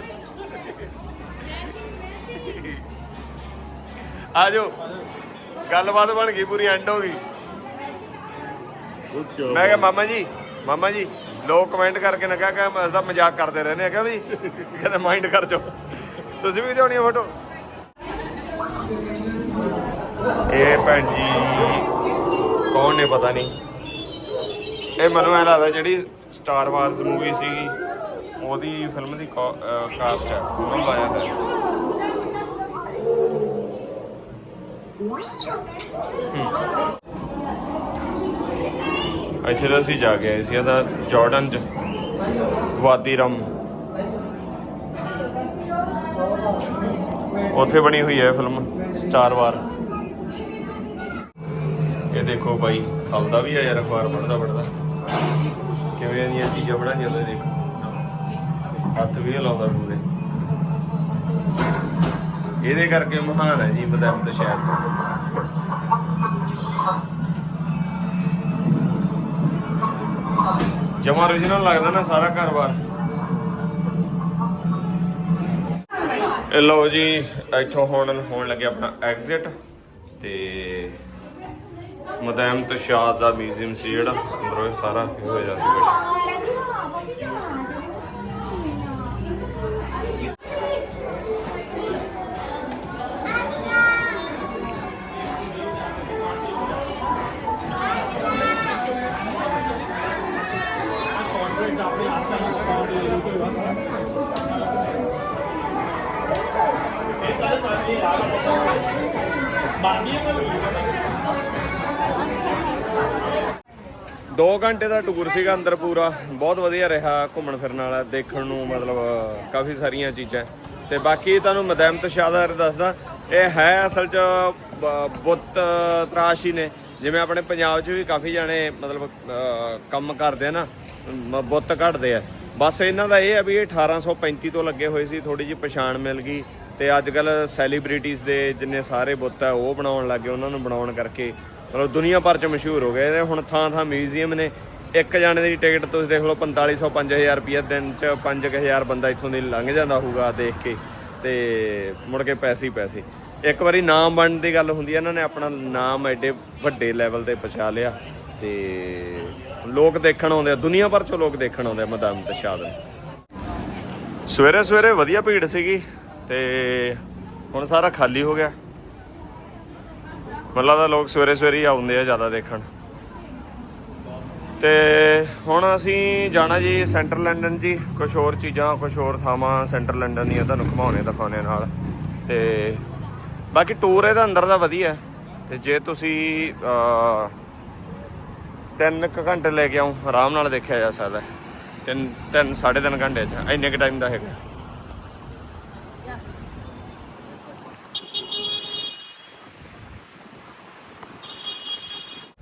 ਆ ਜਾਓ। ਗੱਲਬਾਤ ਬਣ ਗਈ ਪੂਰੀ ਐਂਡ ਹੋ ਗਈ। ਮੈਂ ਕਿਹਾ ਮਾਮਾ ਜੀ ਮਾਮਾ ਜੀ ਲੋਕ ਕਮੈਂਟ ਕਰਕੇ ਨਾ ਕਿਹਾ ਕਿ ਅਸੀਂ ਮਜ਼ਾਕ ਕਰਦੇ ਰਹਿੰਦੇ ਆ ਕਿ ਵੀ ਕਹਿੰਦੇ ਮਾਈਂਡ ਕਰ ਜੋ ਤੁਸੀਂ ਵੀ ਖਿਚਾਉਣੀ ਫੋਟੋ ਇਹ ਭੈਣ ਜੀ ਕੌਣ ਨੇ ਪਤਾ ਨਹੀਂ। ਇਹ ਮੈਨੂੰ ਐ ਲੱਗਦਾ ਜਿਹੜੀ ਸਟਾਰ ਵਾਰਸ ਮੂਵੀ ਸੀਗੀ, ਉਹਦੀ ਫਿਲਮ ਦੀ ਕਾਸਟ ਹੈ, ਉਹਨੂੰ ਲਾਇਆ ਹੈ। ਇੱਥੇ ਤਾਂ ਅਸੀਂ ਜਾ ਕੇ ਆਏ ਸੀ, ਇਹਦਾ ਜਾਰਡਨ ਚ ਵਾਦੀ ਰਮ ਉੱਥੇ ਬਣੀ ਹੋਈ ਹੈ ਫਿਲਮ ਸਟਾਰ ਵਾਰ ਇਹ ਦੇਖੋ ਬਾਈ ਖਲਦਾ ਵੀ ਆ ਯਾਰ, ਅਖਬਾਰ ਪੜਦਾ ਪੜਦਾ ਕਿਵੇਂ ਦੀਆਂ ਚੀਜ਼ਾਂ ਬਣਾਈਆਂ ਨੇ ਦੇਖੋ। ਹੱਥ ਵੀ ਲਾਉਂਦਾ ਪੂਰੇ। ਇਹਦੇ ਕਰਕੇ ਮਹਾਨ ਹੈ ਜੀ ਬਦਾਮ ਤੇ। ਸ਼ਹਿਰ ਜਮਾ origignal ਲੱਗਦਾ ਨਾ ਸਾਰਾ ਘਰ-ਬਾਰ। ਲਓ ਜੀ, ਇੱਥੋਂ ਹੁਣ ਹੋਣ ਲੱਗਿਆ ਆਪਣਾ ਐਗਜ਼ਿਟ ਤੇ ਮਦੈਮ ਤੇ ਤਸ਼ਾਦ ਦਾ ਮਿਊਜ਼ੀਅਮ ਸੀ ਜਿਹੜਾ। ਅੰਦਰੋਂ ਇਹ ਸਾਰਾ ਇਹ ਹੋਇਆ ਸੀ ਕੁਝ ਦੋ ਘੰਟੇ ਦਾ ਟੂਰ ਸੀਗਾ ਅੰਦਰ ਪੂਰਾ। ਬਹੁਤ ਵਧੀਆ ਰਿਹਾ ਘੁੰਮਣ ਫਿਰਨ ਵਾਲਾ, ਦੇਖਣ ਨੂੰ ਮਤਲਬ ਕਾਫੀ ਸਾਰੀਆਂ ਚੀਜ਼ਾਂ। ਤੇ ਬਾਕੀ ਤੁਹਾਨੂੰ ਮਦੈਮ ਤਸ਼ਾਦਰ ਦੱਸਦਾ, ਇਹ ਹੈ ਅਸਲ 'ਚ ਬ- ਬੁੱਤ ਤਰਾਸ਼ੀ ਨੇ। ਜਿਵੇਂ ਆਪਣੇ ਪੰਜਾਬ 'ਚ ਵੀ ਕਾਫੀ ਜਾਣੇ ਮਤਲਬ ਕੰਮ ਕਰਦੇ ਆ ਨਾ, ਮ- ਬੁੱਤ ਘੜਦੇ ਆ। ਬਸ ਇਹਨਾਂ ਦਾ ਇਹ ਆ ਵੀ ਇਹ 1835 ਤੋਂ ਲੱਗੇ ਹੋਏ ਸੀ ਥੋੜੀ ਜਿਹੀ ਪਛਾਣ ਮਿਲ ਗਈ। ਤੇ ਅੱਜ ਕੱਲ ਸੈਲੀਬ੍ਰਿਟੀਜ਼ ਦੇ ਜਿੰਨੇ ਸਾਰੇ ਬੁੱਤ ਆ, ਉਹ ਬਣਾਉਣ ਲੱਗੇ ਉਹਨਾਂ ਨੂੰ ਬਣਾਉਣ ਕਰਕੇ। ਮਤਲਬ ਦੁਨੀਆ ਭਰ ਚ ਮਸ਼ਹੂਰ ਹੋ ਗਏ ਨੇ। ਹੁਣ ਥਾਂ ਥਾਂ ਮਿਊਜ਼ੀਅਮ ਨੇ। ਇੱਕ ਜਾਣੇ ਦੀ ਟਿਕਟ ਤੁਸੀਂ ਦੇਖ ਲਓ 4500 5000 ਰੁਪਏ ਦਿਨ ਚ 5000 ਬੰਦਾ ਇੱਥੋਂ ਦੀ ਲੰਘ ਜਾਂਦਾ ਹੋਊਗਾ ਦੇਖ ਕੇ। ਤੇ ਮੁੜ ਕੇ ਪੈਸੇ ਹੀ ਪੈਸੇ। ਇੱਕ ਵਾਰੀ ਨਾਮ ਬਣਨ ਦੀ ਗੱਲ ਹੁੰਦੀ ਹੈ ਇਹਨਾਂ ਨੇ ਆਪਣਾ ਨਾਮ ਐਡੇ ਵੱਡੇ ਲੈਵਲ ਤੇ ਪਛਾ ਲਿਆ। ਤੇ ਲੋਕ ਦੇਖਣ ਆਉਂਦੇ ਆ, ਦੁਨੀਆ ਭਰ ਚੋਂ ਲੋਕ ਦੇਖਣ ਆਉਂਦੇ ਆ ਮਦਾਮ ਤਸ਼ਾਦ ਸਵੇਰੇ ਸਵੇਰੇ ਵਧੀਆ ਭੀੜ ਸੀਗੀ ਤੇ ਹੁਣ ਸਾਰਾ ਖਾਲੀ ਹੋ ਗਿਆ। ਮੱਲਾ ਦਾ ਲੋਕ ਸਵੇਰੇ ਸਵੇਰੇ ਹੀ ਆਉਂਦੇ ਆ ਜ਼ਿਆਦਾ ਦੇਖਣ। ਤੇ ਹੁਣ ਅਸੀਂ ਜਾਣਾ ਜੀ ਸੈਂਟਰ ਲੰਡਨ ਜੀ ਕੁਝ ਹੋਰ ਚੀਜ਼ਾਂ ਕੁਝ ਹੋਰ ਥਾਵਾਂ ਸੈਂਟਰ ਲੰਡਨ ਦੀਆਂ ਤੁਹਾਨੂੰ ਘੁਮਾਉਣੇ ਦਿਖਾਉਣੇ ਨਾਲ। ਤੇ ਬਾਕੀ ਟੂਰ ਇਹਦਾ ਅੰਦਰ ਦਾ ਵਧੀਆ। ਹੈ। ਤੇ ਜੇ ਤੁਸੀਂ ਅਹ, ਤਿੰਨ ਕੁ ਘੰਟੇ ਲੈ ਕੇ ਆਉਂ ਆਰਾਮ ਨਾਲ ਦੇਖਿਆ ਜਾ ਸਕਦਾ। ਤਿੰਨ ਤਿੰਨ ਸਾਢੇ ਤਿੰਨ ਘੰਟੇ ਚ ਇੰਨੇ ਕੁ ਟਾਈਮ ਦਾ ਹੈਗਾ।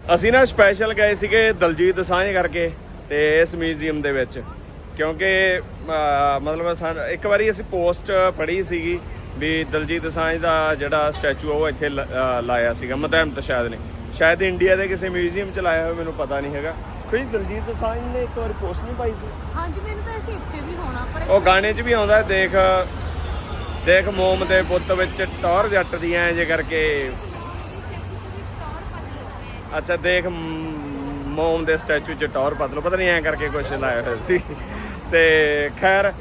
ਅਸੀਂ ਨਾ ਸਪੈਸ਼ਲ ਗਏ ਸੀਗੇ ਦਲਜੀਤ ਦਸਾਂਝ ਕਰਕੇ ਤੇ ਇਸ ਮਿਊਜ਼ੀਅਮ ਦੇ ਵਿੱਚ। ਕਿਉਂਕਿ ਮਤਲਬ ਇੱਕ ਵਾਰੀ ਅਸੀਂ ਪੋਸਟ ਪੜ੍ਹੀ ਸੀਗੀ ਵੀ ਦਲਜੀਤ ਦਸਾਂਝ ਦਾ ਜਿਹੜਾ ਸਟੈਚੂ ਆ ਉਹ ਇੱਥੇ ਲਾਇਆ ਸੀਗਾ ਮਤਹਿਮਤ ਸ਼ਾਇਦ ਨੇ ਸ਼ਾਇਦ ਇੰਡੀਆ ਦੇ ਕਿਸੇ ਮਿਊਜ਼ੀਅਮ ਚ ਲਾਇਆ ਹੋਇਆ ਮੈਨੂੰ ਪਤਾ ਨਹੀਂ ਹੈਗਾ। ਕੋਈ ਦਲਜੀਤ ਦਸਾਂਝ ਨੇ ਇੱਕ ਵਾਰੀ ਪੋਸਟ ਨਹੀਂ ਪਾਈ ਸੀ? ਹਾਂਜੀ ਮੈਨੂੰ ਤਾਂ ਅਸੀਂ ਇੱਥੇ ਵੀ ਹੋਣਾ ਪਰ ਉਹ ਗਾਣੇ 'ਚ ਵੀ ਆਉਂਦਾ ਦੇਖ ਦੇਖ ਮੋਮ ਦੇ ਪੁੱਤ ਵਿੱਚ ਟੌਰ ਜੱਟ ਦੀ ਐਂ ਜੇ ਕਰਕੇ। ਅੱਛਾ ਦੇਖ ਮੋਮ ਦੇ ਸਟੈਚੂ 'ਚ ਟੌਰ ਪਤ ਲਓ ਪਤਾ ਨਹੀਂ ਐਂ ਕਰਕੇ ਕੁਝ ਲਾਇਆ ਹੋਇਆ ਸੀ। ਤੇ ਖੈਰ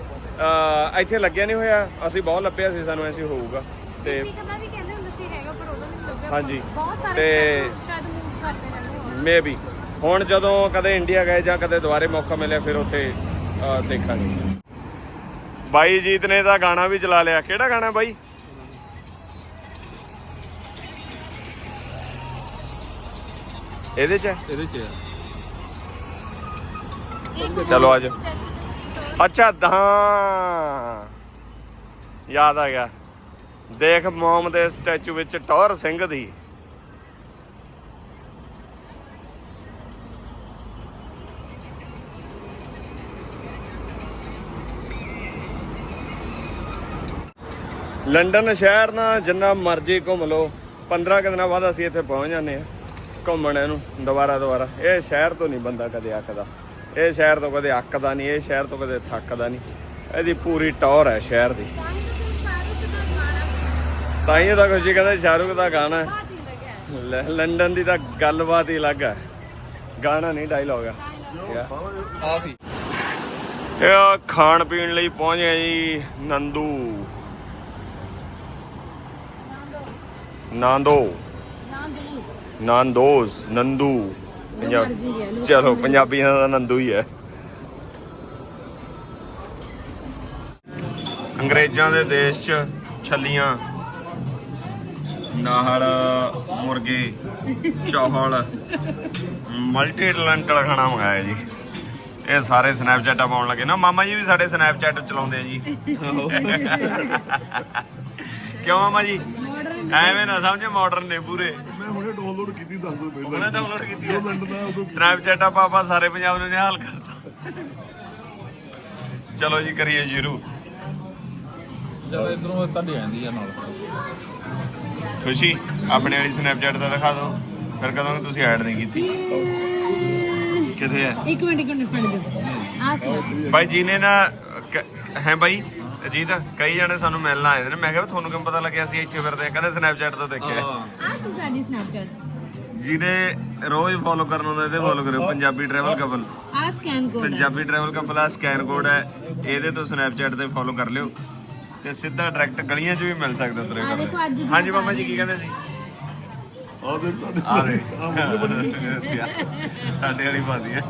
ਇੱਥੇ ਲੱਗਿਆ ਨਹੀਂ ਹੋਇਆ। ਅਸੀਂ ਬਹੁਤ ਲੱਭਿਆ ਸੀ ਸਾਨੂੰ ਐਸੀ ਹੋਊਗਾ। ਤੇ ਹਾਂਜੀ। ਤੇ- ਰਹਿੰਦੇ ਹੋਣ ਮੇ ਵੀ ਹੁਣ ਜਦੋਂ ਕਦੇ ਇੰਡੀਆ ਗਏ ਜਾਂ ਕਦੇ ਦੁਬਾਰੇ ਮੌਕਾ ਮਿਲਿਆ ਫਿਰ ਉੱਥੇ ਦੇਖਾਂਗੇ। ਬਾਈ ਜੀਤ ਨੇ ਤਾਂ ਗਾਣਾ ਵੀ ਚਲਾ ਲਿਆ। ਕਿਹੜਾ ਗਾਣਾ ਬਾਈ? ਇਹਦੇ ਚ? ਹੈ? ਇਹਦੇ ਚ ਆ। ਚਲੋ ਆਜੋ ਅੱਛਾ ਹਾਂ ਯਾਦ ਆ ਗਿਆ। ਦੇਖ ਮੋਮ ਦੇ ਸਟੈਚੂ ਵਿੱਚ ਟੌਰ ਸਿੰਘ ਦੀ। ਲੰਡਨ ਸ਼ਹਿਰ ਨਾ ਜਿੰਨਾ ਮਰਜ਼ੀ ਘੁੰਮ ਲਓ 15 ਕੁ ਦਿਨਾਂ ਬਾਅਦ ਅਸੀਂ ਇੱਥੇ ਪਹੁੰਚ ਜਾਂਦੇ ਆ ਘੁੰਮਣ ਇਹਨੂੰ ਦੁਬਾਰਾ ਦੁਬਾਰਾ। ਇਹ ਸ਼ਹਿਰ ਤੋਂ ਨਹੀਂ ਬੰਦਾ ਕਦੇ ਅੱਕਦਾ। ਇਹ ਸ਼ਹਿਰ ਤੋਂ ਕਦੇ ਅੱਕਦਾ ਨਹੀਂ ਇਹ ਸ਼ਹਿਰ ਤੋਂ ਕਦੇ ਥੱਕਦਾ ਨਹੀਂ। ਇਹਦੀ ਪੂਰੀ ਟੌਰ ਹੈ ਸ਼ਹਿਰ ਦੀ। ਤਾਂ ਹੀ ਤਾਂ ਖੁਸ਼ੀ ਕਹਿੰਦਾ ਸ਼ਾਹਰੁਖ ਦਾ ਗਾਣਾ ਹੈ। ਲੰਡਨ ਦੀ ਤਾਂ ਗੱਲਬਾਤ ਹੀ ਅਲੱਗ ਹੈ। ਗਾਣਾ ਨਹੀਂ ਡਾਇਲੌਗ ਹੈ। ਕਿਆ? ਆ ਸੀ ਇਹ ਖਾਣ ਪੀਣ ਲਈ ਪਹੁੰਚ ਗਏ ਜੀ ਨੰਦੂ। ਨਾਂਦੋ। ਨਾਂਦੋਸ ਨੰਦੂ। ਪੰਜਾਬ। ਚਲੋ ਪੰਜਾਬੀਆਂ ਦਾ ਨੰਦੂ ਹੀ ਹੈ। ਅੰਗਰੇਜ਼ਾਂ ਦੇ ਦੇਸ਼ 'ਚ ਛੱਲੀਆਂ। ਨਾਹਲ ਮੁਰਗੇ ਚੌਲ। ਮਲਟੀ ਟੈਲੈਂਟਡ ਖਾਣਾ ਮੰਗਾਇਆ ਜੀ। ਇਹ ਸਾਰੇ ਸਨੈਪਚੈਟਾਂ ਪਾਉਣ ਲੱਗੇ। ਨਾ ਮਾਮਾ ਜੀ ਵੀ ਸਾਡੇ ਸਨੈਪਚੈਟ ਚਲਾਉਂਦੇ ਆ ਜੀ। ਕਿਉਂ ਮਾਮਾ ਜੀ? ਐਵੇਂ ਨਾ ਸਮਝੇ ਮਾਡਰਨ ਨੇ ਪੂਰੇ। ਮੈਂ ਹੁਣੇ ਡਾਊਨਲੋਡ ਕੀਤੀ ਦੱਸ ਦੋ ਪਹਿਲਾਂ। ਉਹਨੇ ਡਾਊਨਲੋਡ ਕੀਤੀ ਉਹ ਮਿੰਟ ਦਾ ਉਦੋਂ ਸਨੈਪਚੈਟ ਆਪਾਂ ਆਪਾਂ ਸਾਰੇ ਪੰਜਾਬ ਨੂੰ ਨਿਹਾਲ ਕਰਤਾ ਚਲੋ ਜੀ ਕਰੀਏ ਸ਼ੁਰੂ। ਜਦ ਇਧਰੋਂ ਤੁਹਾਡੀ ਆਂਦੀ ਆ ਨਾਲ। ਖੁਸ਼ੀ ਆਪਣੇ ਵਾਲੀ ਸਨੈਪਚੈਟ ਦਾ ਦਿਖਾ ਦਿਓ। ਫਿਰ ਕਦੋਂ ਤੁਸੀਂ ਐਡ ਨਹੀਂ ਕੀਤੀ? ਕਿੱਥੇ ਹੈ ਇੱਕ ਮਿੰਟ ਇੱਕ ਮਿੰਟ ਫੜ ਜਾ ਆ ਸੀ ਬਾਈ ਜੀ ਨੇ ਨਾ ਹੈ ਬਾਈ? ਅਜੀਤ ਕਈ ਜਣੇ ਸਾਨੂੰ ਮਿਲਣ ਆਏ ਨੇ। ਮੈਂ ਕਿਹਾ ਵੀ ਤੁਹਾਨੂੰ ਕਿਵੇਂ ਪਤਾ ਲੱਗਿਆ ਸੀ ਇੱਥੇ ਫਿਰਦੇ ਆ? ਕਹਿੰਦੇ ਸਨੈਪਚੈਟ ਤੋਂ ਦੇਖਿਆ ਆ ਸੀ ਸਾਡੀ ਸਨੈਪਚੈਟ ਜਿਹਨੇ ਰੋਜ਼ ਫੋਲੋ ਕਰਨ ਹੁੰਦਾ ਇਹਦੇ ਫੋਲੋ ਕਰਿਓ। ਪੰਜਾਬੀ ਟਰੈਵਲ ਕਪਲ ਆ ਸਕੈਨ ਕੋਡ ਹੈ। ਪੰਜਾਬੀ ਟਰੈਵਲ ਕਪਲ ਆ ਸਕੈਨ ਕੋਡ ਹੈ। ਇਹਦੇ ਤੋਂ ਸਨੈਪਚੈਟ ਤੇ ਫੋਲੋ ਕਰ ਲਿਓ। ਤੇ ਸਿੱਧਾ ਡਾਇਰੈਕਟ ਗਲੀਆਂ 'ਚ ਵੀ ਮਿਲ ਸਕਦਾ ਤੁਰੇ ਆ ਦੇਖੋ ਅੱਜ ਦੀ ਹਾਂਜੀ ਮਾਮਾ ਜੀ ਕੀ ਕਹਿੰਦੇ ਸੀ? ਆ ਦੇ ਤੁਹਾਡੇ ਆ ਸਾਡੇ ਵਾਲੀ ਪਾਦੀ ਹੈ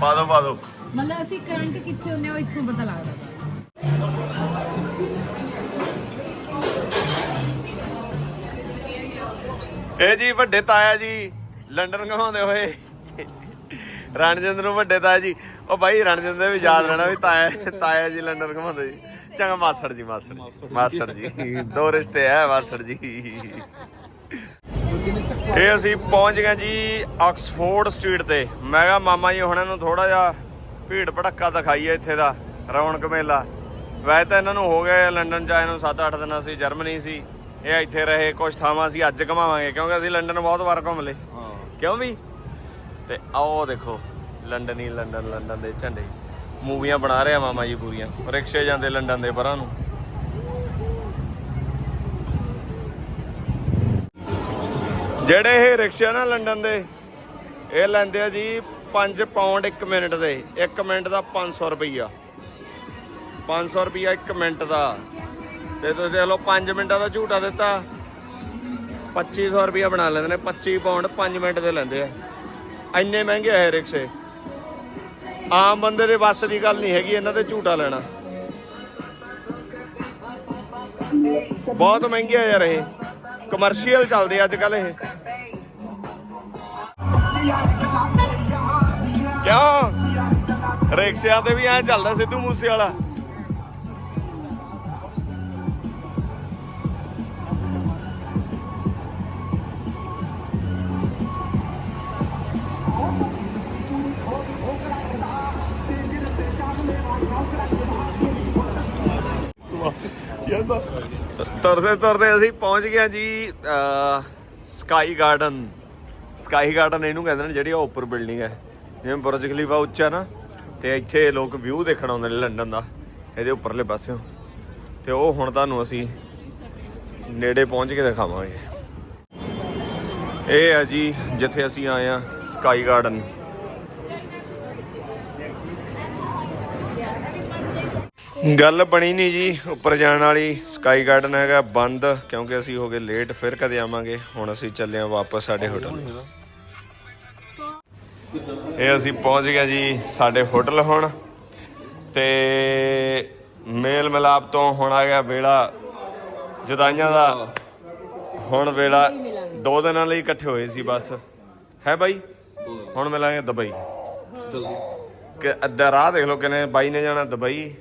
ਪਾ ਦੋ ਪਾ ਦੋ ਮਤਲਬ ਅਸੀਂ ਕਰੰਟ ਕਿੱਥੇ ਹੁੰਨੇ ਆ ਉਹ ਇੱਥੋਂ ਪਤਾ ਲੱਗਦਾ। ਇਹ ਜੀ ਵੱਡੇ ਤਾਇਆ ਜੀ ਲੰਡਨ ਘਮਾਉਂਦੇ ਹੋਏ। ਰਣਜਿੰਦਰ ਨੂੰ ਵੱਡੇ ਤਾਇਆ ਜੀ। ਉਹ ਬਾਈ ਰਣਜਿੰਦਰ ਵੀ ਯਾਦ ਰਹਿਣਾ ਵੀ ਤਾਇਆ ਤਾਇਆ ਜੀ ਲੰਡਨ ਘਮਾਉਂਦੇ ਜੀ ਚੰਗਾ ਮਾਸੜ ਜੀ ਮਾਸੜ ਜੀ। ਮਾਸੜ ਜੀ। ਦੋ ਰਿਸ਼ਤੇ ਹੈ ਮਾਸੜ ਜੀ। ਇਹ ਅਸੀਂ ਪਹੁੰਚ ਗਏ ਜੀ ਆਕਸਫੋਰਡ ਸਟਰੀਟ ਤੇ। ਮੈਂ ਕਿਹਾ ਮਾਮਾ ਜੀ ਹੁਣਾਂ ਨੂੰ ਥੋੜਾ ਜਿਹਾ ਭੀੜ ਭੜੱਕਾ ਦਿਖਾਈਏ ਇੱਥੇ ਦਾ ਰੌਣਕ ਮੇਲਾ। ਵੈਸੇ ਤਾਂ ਇਹਨਾਂ ਨੂੰ ਹੋ ਗਏ ਲੰਡਨ ਚ ਆਏ ਨੂੰ 7-8 ਦਿਨ ਅਸੀਂ ਜਰਮਨੀ ਸੀ। ਇਹ ਇੱਥੇ ਰਹੇ ਕੁਝ ਥਾਵਾਂ ਅਸੀਂ ਅੱਜ ਘਮਾਵਾਂਗੇ ਕਿਉਂਕਿ ਅਸੀਂ ਲੰਡਨ ਬਹੁਤ ਵਾਰ ਘੁੰਮ ਲਏ। ਕਿਉਂ ਵੀ? ਤੇ ਆਓ ਦੇਖੋ ਲੰਡਨ ਹੀ ਲੰਡਨ ਲੰਡਨ ਦੇ ਝੰਡੇ। ਮੂਵੀਆਂ ਬਣਾ ਰਿਹਾ ਮਾਮਾ ਜੀ ਪੂਰੀਆਂ ਰਿਕਸ਼ੇ ਜਾਂਦੇ ਲੰਡਨ ਦੇ ਪਰਾਂ ਨੂੰ। ਜਿਹੜੇ ਇਹ ਰਿਕਸ਼ੇ ਨਾ ਲੰਡਨ ਦੇ ਇਹ ਲੈਂਦੇ ਆ ਜੀ 5 ਪਾਉਂਡ 1 ਮਿੰਟ ਦੇ। 1 ਮਿੰਟ ਦਾ 500 ਰੁਪਈਆ। 500 ਰੁਪਈਆ 1 ਮਿੰਟ ਦਾ। ਤੇ ਤੁਸੀਂ ਦੇਖ ਲਓ 5 ਮਿੰਟਾਂ ਦਾ ਝੂਟਾ ਦਿੱਤਾ। 2500 ਰੁਪਇਆ ਬਣਾ ਲੈਂਦੇ ਨੇ 25 ਪਾਉਂਡ 5 ਮਿੰਟ ਦੇ ਲੈਂਦੇ ਆ। ਇੰਨੇ ਮਹਿੰਗੇ ਆ ਰਿਕਸ਼ੇ। ਆਮ ਬੰਦੇ ਦੇ ਵੱਸ ਦੀ ਗੱਲ ਨਹੀਂ ਹੈਗੀ, ਇਹਨਾਂ ਤੇ ਝੂਟਾ ਲੈਣਾ। ਬਹੁਤ ਮਹਿੰਗੇ ਆ ਯਾਰ ਇਹ। ਕਮਰਸ਼ੀਅਲ ਚੱਲਦੇ ਅੱਜ ਕੱਲ ਇਹ। ਕਿਉਂ? ਰਿਕਸ਼ਿਆਂ ਤੇ ਵੀ ਐ ਚੱਲਦਾ ਸਿੱਧੂ ਮੂਸੇ ਵਾਲਾ ਕਹਿੰਦਾ ਤੁਰਦੇ ਤੁਰਦੇ ਅਸੀਂ ਪਹੁੰਚ ਗਏ ਜੀ ਸਕਾਈ ਗਾਰਡਨ ਸਕਾਈ ਗਾਰਡਨ ਇਹਨੂੰ ਕਹਿੰਦੇ ਨੇ ਜਿਹੜੀ ਉਹ ਉੱਪਰ ਬਿਲਡਿੰਗ ਹੈ। ਜਿਵੇਂ ਬੁਰਜ ਖਲੀਫਾ ਉੱਚਾ ਨਾ, ਤੇ ਇੱਥੇ ਲੋਕ ਵਿਊ ਦੇਖਣ ਆਉਂਦੇ ਨੇ ਲੰਡਨ ਦਾ, ਇਹਦੇ ਉੱਪਰਲੇ ਪਾਸਿਓਂ। ਤੇ ਉਹ ਹੁਣ ਤੁਹਾਨੂੰ ਅਸੀਂ ਨੇੜੇ ਪਹੁੰਚ ਕੇ ਦਿਖਾਵਾਂਗੇ। ਇਹ ਹੈ ਜੀ, ਜਿੱਥੇ ਅਸੀਂ ਆਏ ਆ ਸਕਾਈ ਗਾਰਡਨ ਗੱਲ ਬਣੀ ਨਹੀਂ ਜੀ ਉੱਪਰ ਜਾਣ ਵਾਲੀ ਸਕਾਈ ਗਾਰਡਨ ਹੈਗਾ ਬੰਦ ਕਿਉਂਕਿ ਅਸੀਂ ਹੋ ਗਏ ਲੇਟ ਫਿਰ ਕਦੇ ਆਵਾਂਗੇ ਹੁਣ ਅਸੀਂ ਚੱਲੇ ਆ ਵਾਪਸ ਸਾਡੇ ਹੋਟਲ ਇਹ ਅਸੀਂ ਪਹੁੰਚ ਗਏ ਜੀ ਸਾਡੇ ਹੋਟਲ ਹੁਣ ਤੇ ਮੇਲ ਮਿਲਾਪ ਤੋਂ ਹੁਣ ਆ ਗਿਆ ਵੇਲਾ ਜਦਾਈਆਂ ਦਾ ਹੁਣ ਵੇਲਾ ਦੋ ਦਿਨਾਂ ਲਈ ਇਕੱਠੇ ਹੋਏ ਸੀ ਬਸ। ਹੈ ਬਾਈ? ਹੁਣ ਮਿਲਾਂਗੇ ਦੁਬਈ। ਕਿ ਅੱਧਾ ਰਾਹ ਦੇਖ ਲਓ ਕਿਨੇ ਬਾਈ ਨੇ ਜਾਣਾ ਦੁਬਈ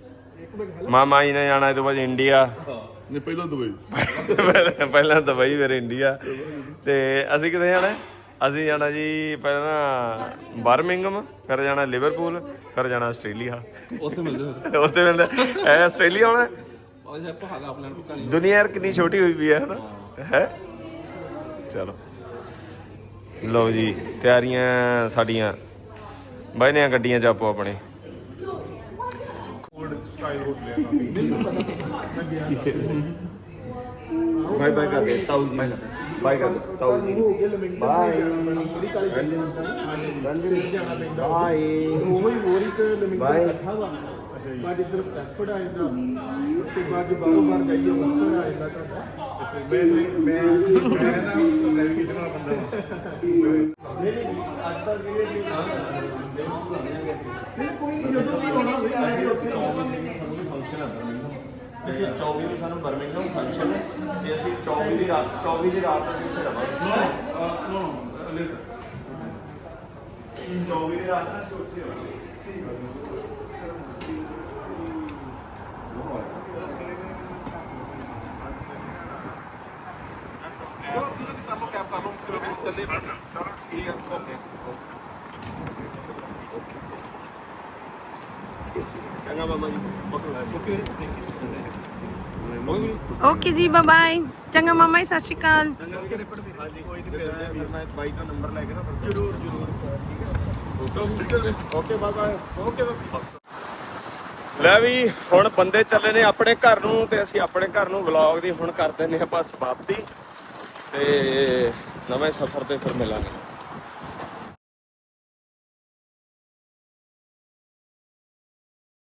ਮਾਮਾ ਜੀ ਨੇ ਜਾਣਾ ਇਹ ਤੋਂ ਬਾਅਦ ਇੰਡੀਆ ਨੇ ਪਹਿਲਾਂ ਦੁਬਈ। ਪਹਿਲਾਂ ਦੁਬਈ ਫਿਰ ਇੰਡੀਆ ਤੇ ਅਸੀਂ ਕਿੱਥੇ ਜਾਣਾ? ਅਸੀਂ ਜਾਣਾ ਜੀ ਪਹਿਲਾਂ ਬਰਮਿੰਗਮ ਫਿਰ ਜਾਣਾ ਲਿਵਰਪੂਲ ਫਿਰ ਜਾਣਾ ਆਸਟ੍ਰੇਲੀਆ। ਉੱਥੇ ਮਿਲਦੇ ਉੱਥੇ ਮਿਲਦਾ ਐ ਆਸਟ੍ਰੇਲੀਆ ਆਉਣਾ ਹੈ? ਉਹ ਜੇ ਪਹਾਗਾ ਪਲਾਨ ਕੋ ਕਰੀ ਦੁਨੀਆ ਯਾਰ ਕਿੰਨੀ ਛੋਟੀ ਹੋਈ ਵੀ ਹੈ ਹਨਾ? ਹੈ। ਚਲੋ। ਲਓ ਜੀ ਤਿਆਰੀਆਂ ਸਾਡੀਆਂ। ਬਹਿਨੇ ਆ ਗੱਡੀਆਂ ਚ ਆਪੋ ਆਪਣੇ। ਬਾਈ ਬਾਈ ਕਰ ਦੇ ਤਾਊ ਜੀ ਬਾਈ ਕਰ ਦੇ ਤਾਊ ਜੀ। ਬਾਈ ਬਾਈ ਬਾਈ ਬਾਅਦ ਇੱਧਰ ਫਰੈਂਚਫਰਡ ਆ ਜਾਂਦਾ। ਉਸ ਤੋਂ ਬਾਅਦ ਜੇ ਬਾਹਰੋਂ ਬਾਹਰ ਜਾਈਏ ਵਸਟਰ ਆ ਜਾਂਦਾ ਤੁਹਾਡਾ। ਮੈਂ ਮੈਂ ਮੈਂ ਨਾ ਨੈਵੀਗੇਸ਼ਨ ਵਾਲਾ ਬੰਦਾ ਹਾਂ ਅੱਜ ਤੱਕ ਇਹ ਸੀ ਨਹੀਂ ਕੋਈ ਨਹੀਂ ਜਦੋਂ ਵੀ ਆਉਣਾ ਹੋਵੇ ਅਸੀਂ ਉੱਥੇ ਫੰਕਸ਼ਨ ਹੈ ਤੇ 24 ਨੂੰ ਸਾਨੂੰ ਬਰਮਿੰਗਮ ਫੰਕਸ਼ਨ ਹੈ। ਤੇ ਅਸੀਂ 24 ਦੀ ਰਾਤ 24 ਦੀ ਰਾਤ ਅਸੀਂ ਉੱਥੇ ਰਵਾਂਗੇ। ਨੋ ਲੇਟਰ 24 ਦੀ ਰਾਤ ਨੂੰ ਅਸੀਂ ਉੱਥੇ ਰਵਾਂਗੇ। ਚੰਗਾ ਮਾਮਾ ਜੀ। ਓਕੇ ਜੀ ਬਾਏ ਬਾਏ ਚੰਗਾ ਮਾਮਾ ਜੀ ਸਤਿ ਸ਼੍ਰੀ ਅਕਾਲ ਹਾਂਜੀ ਕੋਈ ਨਹੀਂ ਫਿਰ ਮੈਂ ਬਾਈ ਦਾ ਨੰਬਰ ਲੈ ਕੇ ਨਾ ਜਰੂਰ ਜਰੂਰ ਓਕੇ ਬਾਏ ਬਾਏ ਓਕੇ ਲੈ ਵੀ, ਹੁਣ ਬੰਦੇ ਚੱਲੇ ਨੇ ਆਪਣੇ ਘਰ ਨੂੰ ਤੇ ਅਸੀਂ ਆਪਣੇ ਘਰ ਨੂੰ ਵਲੌਗ ਦੀ ਹੁਣ ਕਰ ਦਿੰਨੇ ਆਪਾਂ ਸਮਾਪਤੀ ਤੇ ਨਵੇਂ ਸਫ਼ਰ ਤੇ ਫਿਰ ਮਿਲਾਂਗੇ।